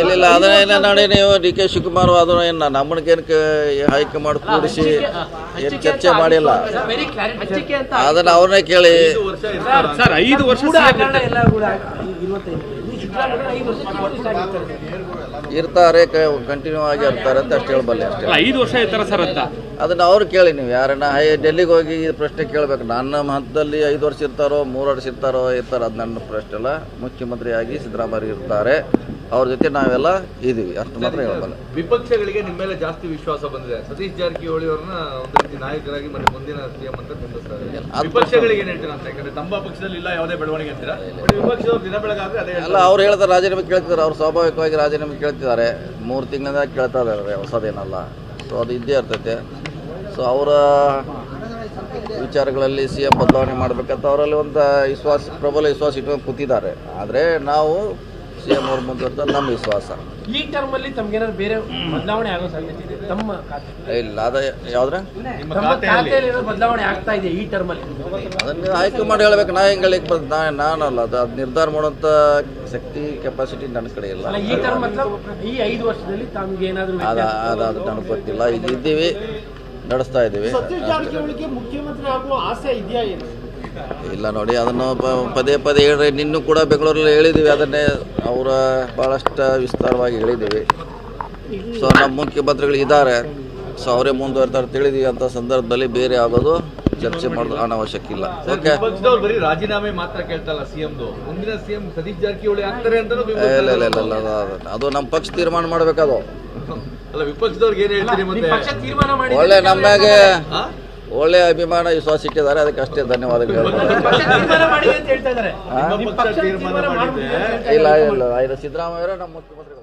ಇಲ್ಲ ಇಲ್ಲ ಅದನ್ನೇನ ನೋಡಿ ನೀವು ಡಿ ಕೆ ಶಿವಕುಮಾರ್ ಅದನ್ನ ಏನು ನಮ್ಮನಿಗೇನು ಮಾಡಿ ಕೂಡಿಸಿ ಏನು ಚರ್ಚೆ ಮಾಡಿಲ್ಲ. ಅದನ್ನ ಅವ್ರನ್ನೇ ಕೇಳಿ. ಐದು ವರ್ಷ. ಇರ್ತಾರೆ ಕಂಟಿನ್ಯೂ ಆಗಿ ಇರ್ತಾರೆ ಅಂತ ಅಷ್ಟು ಹೇಳಬಲ್ಲೆ ಅಷ್ಟೇ. ಐದು ವರ್ಷ ಇರ್ತಾರೆ ಸರ್ ಅಂತ. ಅದನ್ನ ಅವ್ರು ಕೇಳಿ ನೀವು ಯಾರನ್ನ ಹೈ ಡೆಲ್ಲಿಗೆ ಹೋಗಿ ಈ ಪ್ರಶ್ನೆ ಕೇಳಬೇಕು. ನನ್ನ ಹಂತದಲ್ಲಿ ಐದು ವರ್ಷ ಇರ್ತಾರೋ ಮೂರು ವರ್ಷ ಇರ್ತಾರೋ ಇರ್ತಾರೋ. ಅದು ನನ್ನ ಪ್ರಶ್ನೆ ಅಲ್ಲ. ಮುಖ್ಯಮಂತ್ರಿಯಾಗಿ ಸಿದ್ದರಾಮಯ್ಯ ಇರ್ತಾರೆ. ಅವ್ರ ಜೊತೆ ನಾವೆಲ್ಲ ಇದೀವಿ ಅಷ್ಟು ಮಾತ್ರ ಹೇಳಬಲ್ಲ. ವಿಪಕ್ಷಗಳಿಗೆ ನಿಮ್ಮ ಮೇಲೆ ಜಾಸ್ತಿ ವಿಶ್ವಾಸ ಬಂದಿದೆ. ಸತೀಶ್ ಜಾರಕಿಹೊಳಿ ಅವ್ರನ್ನ ಒಂದು ರೀತಿ ನಾಯಕರಾಗಿ ಮತ್ತೆ ಮುಂದಿನ ಸಿಎಂ ಅಂತ ಬಿಂಬಿಸ್ತಾರೆ. ವಿಪಕ್ಷಗಳಿಗೆ ಏನ್ ಹೇಳ್ತೀರಾ ಅಂತ? ಯಾಕಂದ್ರೆ ತಮ್ಮ ಪಕ್ಷದಲ್ಲಿ ಇಲ್ಲ ಯಾವುದೇ ಬೆಳವಣಿಗೆ ಅಂತೀರಾ? ವಿಪಕ್ಷದವ್ರು ದಿನ ಬೆಳಗಾದ್ರೆ ಅದೇ ಅಲ್ಲ ಅವ್ರು ಹೇಳ್ತಾರೆ ರಾಜೀನಾಮೆ ಕೇಳ್ತಿದ್ದಾರೆ. ಅವ್ರು ಸ್ವಾಭಾವಿಕವಾಗಿ ರಾಜೀನಾಮೆ ಕೇಳ್ತಿದ್ದಾರೆ. ಮೂರು ತಿಂಗಳಿಂದ ಕೇಳ್ತಾ ಇದ್ದಾರೆ ಹೊಸದೇನಲ್ಲ ಸೊ ಅದು ಇದ್ದೇ ಇರ್ತೈತೆ. ಸೊ ಅವರ ವಿಚಾರಗಳಲ್ಲಿ ಸಿ ಎಂ ಬದಲಾವಣೆ ಮಾಡಬೇಕಂತ ಅವರಲ್ಲಿ ಒಂದು ವಿಶ್ವಾಸ ಪ್ರಬಲ ವಿಶ್ವಾಸ ಇಟ್ಕೊಂಡು ಕೂತಿದ್ದಾರೆ. ಆದರೆ ನಾವು ಸಿ ಅವ್ರು ಮುಂದುವರ್ತಾರೆ ನಮ್ಮ ವಿಶ್ವಾಸ. ಈ ಟರ್ಮ್ ಅಲ್ಲಿ ತಮ್ಗೇನಾದ್ರು ಬೇರೆ ಬದಲಾವಣೆ ಆಗೋ ಸಾಧ್ಯತೆ ಇದೆ? ತಮ್ಮ ಖಾತೆ ಇಲ್ಲ ಅದ ಯಾವ್ದ್ರ? ಬದಲಾವಣೆ ಆಗ್ತಾ ಇದೆ ಈ ಟರ್ಮ್ ಅಲ್ಲಿ ಅದನ್ನ ಆಯ್ಕೆ ಮಾಡಿ ಹೇಳ್ಬೇಕು ನಾ ಹೆಂಗ್ ಹೇಳಿಕ್ ಬರ್ತದೆ ನಾ ನಾನಲ್ಲ ಅದು ಅದು ನಿರ್ಧಾರ ಮಾಡುವಂತ ಶಕ್ತಿ ಕೆಪಾಸಿಟಿ ನನ್ನ ಕಡೆ ಇಲ್ಲ. ಈ ಟರ್ಮ್ ಈ ಐದು ವರ್ಷದಲ್ಲಿ ತಮ್ಗೆ ಏನಾದ್ರು ಅದ ಅದು ಅದು ನನಗೆ ಗೊತ್ತಿಲ್ಲ. ಈಗ ಇದ್ದೀವಿ ನಡೆಸ್ತಾ ಇದ್ದೀವಿ ಮುಖ್ಯಮಂತ್ರಿ ಆಗುವ ಆಸೆ ಇದೆಯಾ ಏನು? ಇಲ್ಲ ನೋಡಿ ಅದನ್ನು ಪದೇ ಪದೇ ಹೇಳ್ರಿ. ನಿನ್ನೂ ಕೂಡ ಬೆಂಗಳೂರಲ್ಲಿ ಹೇಳಿದ್ದೀವಿ ಅದನ್ನೇ ಅವರ ಭಾಳಷ್ಟು ವಿಸ್ತಾರವಾಗಿ ಹೇಳಿದ್ದೀವಿ ಸೊ ನಮ್ಮ ಮುಖ್ಯಮಂತ್ರಿಗಳು ಇದ್ದಾರೆ. ಸೊ ಅವರೇ ಮುಂದುವರ್ತಾರೆ ತಿಳಿದೀವಿ ಅಂತ ಸಂದರ್ಭದಲ್ಲಿ ಬೇರೆ ಆಗೋದು ಚರ್ಚೆ ಮಾಡೋದು ಅನಾವಶ್ಯಕ ಇಲ್ಲ. ಓಕೆ ಬರೀ ರಾಜೀನಾಮೆ ಮಾತ್ರ ಕೇಳ್ತಲ್ಲ ಸಿಎಂದು ಮುಂದಿನ ಸಿಎಂ ಸತೀಶ್ ಜಾರಕಿಹೊಳಿ ಆಗ್ತಾರೆ ಅಂತಾನು ಇಲ್ಲ ಇಲ್ಲ ಅದು- ಅದು ನಮ್ಮ ಪಕ್ಷ ತೀರ್ಮಾನ ಮಾಡಬೇಕದು ಅಲ್ಲ ವಿಪಕ್ಷದವ್ರಿಗೆ ಏನು ಹೇಳ್ತೀರಿ ಮತ್ತೆ? ಒಳ್ಳೆ ನಮ್ಮಾಗೆ ಹಾ? ಒಳ್ಳೆ ಅಭಿಮಾನ ವಿಶ್ವಾಸ ಇಟ್ಟಿದ್ದಾರೆ ಅದಕ್ಕೆ ಅಷ್ಟೇ ಧನ್ಯವಾದಗಳು. ಇಲ್ಲ ಇಲ್ಲ ಸಿದ್ದರಾಮಯ್ಯ ನಮ್ಮ ಮುಖ್ಯಮಂತ್ರಿಗಳು.